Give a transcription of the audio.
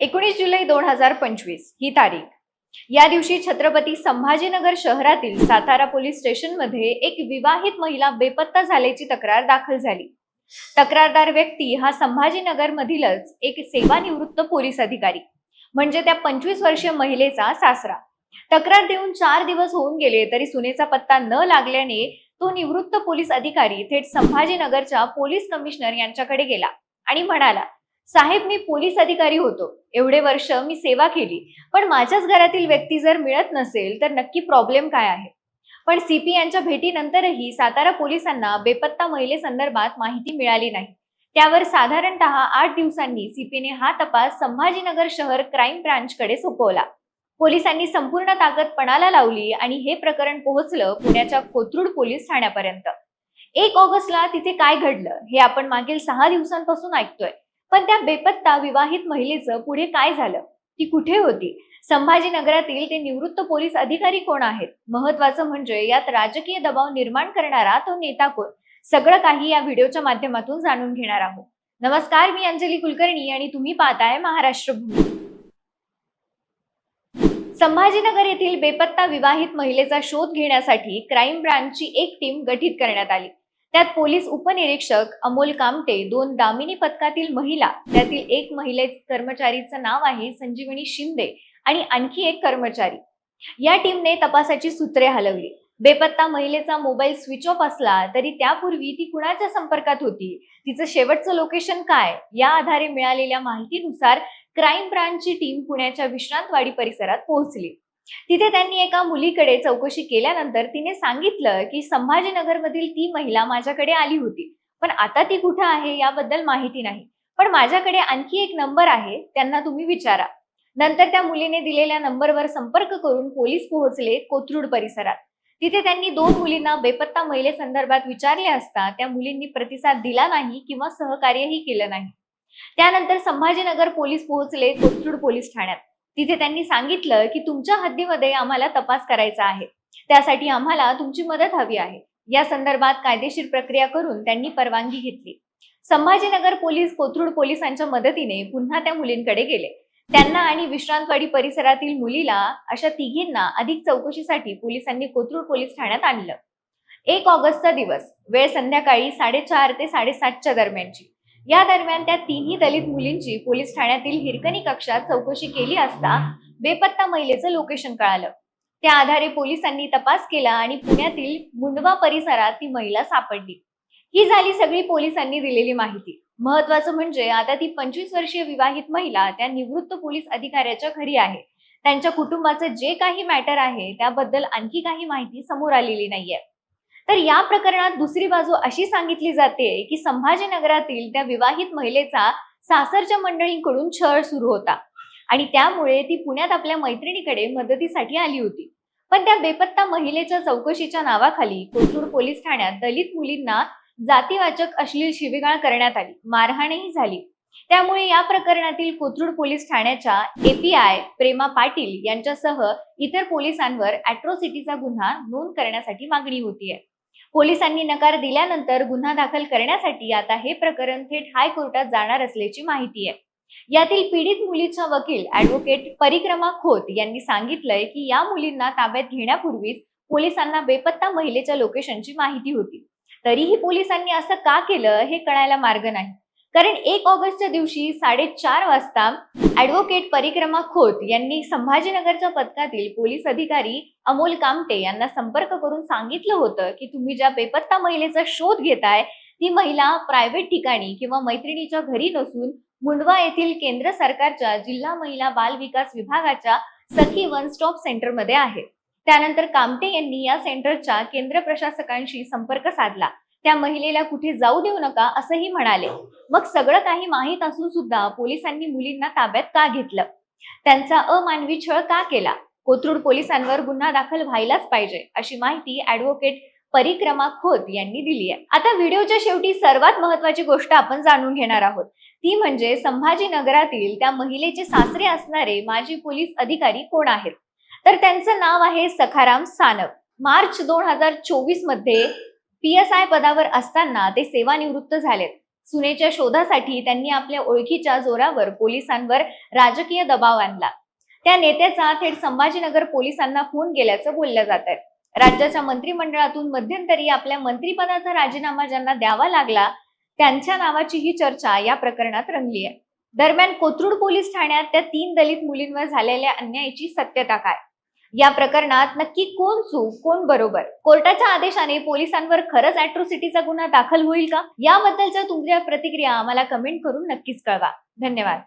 एकोणीस जुलै दोन हजार पंचवीस ही तारीख. या दिवशी छत्रपती संभाजीनगर शहरातील सातारा पोलीस स्टेशनमध्ये एक विवाहित महिला बेपत्ता झाल्याची तक्रार दाखल झाली. तक्रारदार व्यक्ती हा संभाजीनगर मधीलच एक सेवानिवृत्त पोलीस अधिकारी म्हणजे त्या पंचवीस वर्षीय महिलेचा सासरा. तक्रार देऊन चार दिवस होऊन गेले तरी सुनेचा पत्ता न लागल्याने तो निवृत्त पोलीस अधिकारी थेट संभाजीनगरच्या पोलीस कमिशनर यांच्याकडे गेला आणि म्हणाला साहेब मी पोलीस अधिकारी होतो. एवढे वर्ष मी सेवा केली. पण माझ्याच घरातील व्यक्ती जर मिळत नसेल तर नक्की प्रॉब्लेम काय आहे? पण सीपी यांच्या भेटीनंतरही सातारा पोलिसांना बेपत्ता महिलेसंदर्भात माहिती मिळाली नाही. त्यावर साधारणतः आठ दिवसांनी सीपीने हा तपास संभाजीनगर शहर क्राईम ब्रांचकडे सोपवला. पोलिसांनी संपूर्ण ताकद पणाला लावली आणि हे प्रकरण पोहोचलं पुण्याच्या कोथरूड पोलीस ठाण्यापर्यंत. एक ऑगस्टला तिथे काय घडलं हे आपण मागील सहा दिवसांपासून ऐकतोय. पण त्या बेपत्ता विवाहित महिलेचं पुढे काय झालं? ती कुठे होती? संभाजीनगरातील ते निवृत्त पोलीस अधिकारी कोण आहेत? महत्वाचं म्हणजे यात राजकीय दबाव निर्माण करणारा तो नेता कोण? सगळं काही या व्हिडिओच्या माध्यमातून जाणून घेणार आहोत. नमस्कार मी अंजली कुलकर्णी आणि तुम्ही पाहताय महाराष्ट्र भूमी. संभाजीनगर येथील बेपत्ता विवाहित महिलेचा शोध घेण्यासाठी क्राईम ब्रांचची एक टीम गठीत करण्यात आली. त्यात पोलीस उपनिरीक्षक अमोल कामटे दोन दामिनी पथकातील महिला त्यातील एक महिले कर्मचारीचं नाव आहे संजीवनी शिंदे आणि आणखी एक कर्मचारी. या टीमने तपासाची सूत्रे हलवली. बेपत्ता महिलेचा मोबाईल स्विच ऑफ असला तरी त्यापूर्वी ती कुणाच्या संपर्कात होती? तिचं शेवटचं लोकेशन काय? या आधारे मिळालेल्या माहितीनुसार क्राईम ब्रांचची टीम पुण्याच्या विश्रांतवाडी परिसरात पोहोचली. तिथे त्यांनी एका मुलीकडे चौकशी केल्यानंतर तिने सांगितलं की संभाजीनगरमधील ती महिला माझ्याकडे आली होती. पण आता ती कुठं आहे याबद्दल माहिती नाही. पण माझ्याकडे आणखी एक नंबर आहे त्यांना तुम्ही विचारा. नंतर त्या मुलीने दिलेल्या नंबरवर संपर्क करून पोलीस पोहोचले कोथरूड परिसरात. तिथे त्यांनी दोन मुलींना बेपत्ता महिलेसंदर्भात विचारले असता त्या मुलींनी प्रतिसाद दिला नाही किंवा सहकार्यही केलं नाही. त्यानंतर संभाजीनगर पोलीस पोहोचले कोथरूड पोलीस ठाण्यात. तिथे त्यांनी सांगितलं की तुमच्या हद्दीमध्ये आम्हाला तपास करायचा आहे. त्यासाठी आम्हाला तुमची मदत हवी आहे. या संदर्भात कायदेशीर प्रक्रिया करून त्यांनी परवानगी घेतली. संभाजीनगर पोलीस कोथरूड पोलिसांच्या मदतीने पुन्हा त्या मुलींकडे गेले. त्यांना आणि विश्रांतवाडी परिसरातील मुलीला अशा तिघींना अधिक चौकशीसाठी पोलिसांनी कोथरूड पोलीस ठाण्यात आणलं. एक ऑगस्टचा दिवस वेळ संध्याकाळी साडेचार ते साडेसातच्या दरम्यानची. या दरम्यान त्या तिन्ही दलित मुलींची पोलीस ठाण्यातील हिरकणी कक्षात चौकशी केली असता बेपत्ता महिलेचं लोकेशन कळालं. त्या आधारे पोलिसांनी तपास केला आणि पुण्यातील मुंडवा परिसरात ती महिला सापडली. ही झाली सगळी पोलिसांनी दिलेली माहिती. महत्वाचं म्हणजे आता ती पंचवीस वर्षीय विवाहित महिला त्या निवृत्त पोलीस अधिकाऱ्याच्या घरी आहे. त्यांच्या कुटुंबाचं जे काही मॅटर आहे त्याबद्दल आणखी काही माहिती समोर आलेली नाहीये. तर या प्रकरणात दुसरी बाजू अशी सांगितली जाते की संभाजीनगरातील त्या विवाहित महिलेचा सासरच्या मंडळींकडून छळ सुरू होता. आणि त्यामुळे ती पुण्यात आपल्या मैत्रिणीकडे मदतीसाठी आली होती. पण त्या बेपत्ता महिलेच्या चौकशीच्या नावाखाली कोथरूड पोलीस ठाण्यात दलित मुलींना जातीवाचक अश्लील शिवीगाळ करण्यात आली. मारहाणही झाली. त्यामुळे या प्रकरणातील कोथरूड पोलीस ठाण्याच्या एपीआय प्रेमा पाटील यांच्यासह इतर पोलिसांवर अॅट्रॉसिटीचा गुन्हा नोंद करण्यासाठी मागणी होतीये. पोलिसांनी नकार दिल्यानंतर गुन्हा दाखल करण्यासाठी आता हे प्रकरण थेट हायकोर्टात जाणार असल्याची माहिती आहे. यातील पीडित मुलीच्या वकील ऍडव्होकेट परिक्रमा खोत यांनी सांगितलंय की या मुलींना ताब्यात घेण्यापूर्वीच पोलिसांना बेपत्ता महिलेच्या लोकेशनची माहिती होती. तरीही पोलिसांनी असं का केलं हे कळायला मार्ग नाही. कारण एक ऑगस्टच्या दिवशी साडेचार वाजता ऍडव्होकेट परिक्रमा खोत यांनी संभाजीनगरच्या पथकातील पोलीस अधिकारी अमोल कामटे यांना संपर्क करून सांगितलं होतं की तुम्ही ज्या बेपत्ता महिलेचा शोध घेताय ती महिला प्रायव्हेट ठिकाणी किंवा मैत्रिणीच्या घरी नसून मुंडवा येथील केंद्र सरकारच्या जिल्हा महिला बाल विकास विभागाच्या सखी वन स्टॉप सेंटरमध्ये आहे. त्यानंतर कामटे यांनी या सेंटरच्या केंद्र प्रशासकांशी संपर्क साधला. त्या महिलेला कुठे जाऊ देऊ नका असंही म्हणाले. मग सगळं काही माहीत असून सुद्धा पोलिसांनी मुलींना ताब्यात का घेतलं? त्यांचा अमानवी छळ का केला? कोथरूड पोलिसांवर गुन्हा दाखल व्हायलाच पाहिजे अशी माहिती ऍडव्होकेट परिक्रमा खोत यांनी दिली आहे. आता व्हिडिओच्या शेवटी सर्वात महत्वाची गोष्ट आपण जाणून घेणार आहोत. ती म्हणजे संभाजीनगरातील त्या महिलेचे सासरे असणारे माजी पोलीस अधिकारी कोण आहेत? तर त्यांचं नाव आहे सखाराम सानप. मार्च दोन हजार चोवीसमध्ये पी एस आय पदावर असताना ते सेवानिवृत्त झालेत सुनेच्या शोधासाठी त्यांनी आपल्या ओळखीच्या जोरावर पोलिसांवर राजकीय दबाव आणला. त्या नेत्याचा थेट संभाजीनगर पोलिसांना फोन गेल्याचं बोललं जात आहे राज्याच्या मंत्रिमंडळातून मध्यंतरी आपल्या मंत्रिपदाचा राजीनामा ज्यांना द्यावा लागला त्यांच्या नावाची ही चर्चा या प्रकरणात रंगली आहे दरम्यान कोथरूड पोलीस ठाण्यात त्या तीन दलित मुलींवर झालेल्या अन्यायाची सत्यता काय? या प्रकरणात नक्की कोण चूक कोण बरोबर? कोर्टाच्या आदेशाने पोलिसांवर खरंच अॅट्रोसिटीचा गुन्हा दाखल होईल का? याबद्दलच्या तुमच्या प्रतिक्रिया आम्हाला कमेंट करून नक्कीच कळवा. धन्यवाद.